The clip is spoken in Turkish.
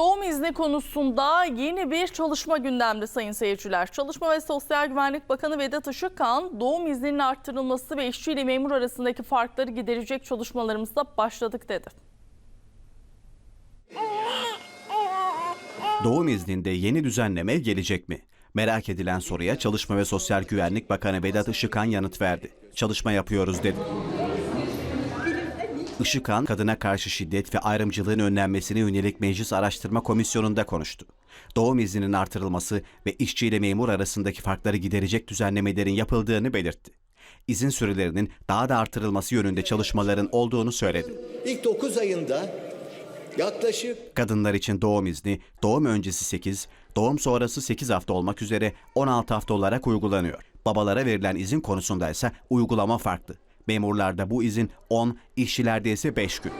Doğum izni konusunda yeni bir çalışma gündemde sayın seyirciler. Çalışma ve Sosyal Güvenlik Bakanı Vedat Işıkhan, doğum izninin arttırılması ve işçi ile memur arasındaki farkları giderecek çalışmalarımıza başladık dedi. Doğum izninde yeni düzenleme gelecek mi? Merak edilen soruya Çalışma ve Sosyal Güvenlik Bakanı Vedat Işıkhan yanıt verdi. Çalışma yapıyoruz dedi. Işıkhan, kadına karşı şiddet ve ayrımcılığın önlenmesine yönelik Meclis Araştırma Komisyonu'nda konuştu. Doğum izninin artırılması ve işçi ile memur arasındaki farkları giderecek düzenlemelerin yapıldığını belirtti. İzin sürelerinin daha da artırılması yönünde çalışmaların olduğunu söyledi. İlk 9 ayında yaklaşık Kadınlar için doğum izni doğum öncesi 8, doğum sonrası 8 hafta olmak üzere 16 hafta olarak uygulanıyor. Babalara verilen izin konusunda ise uygulama farklı. Memurlarda bu izin 10, işçilerde ise 5 gün.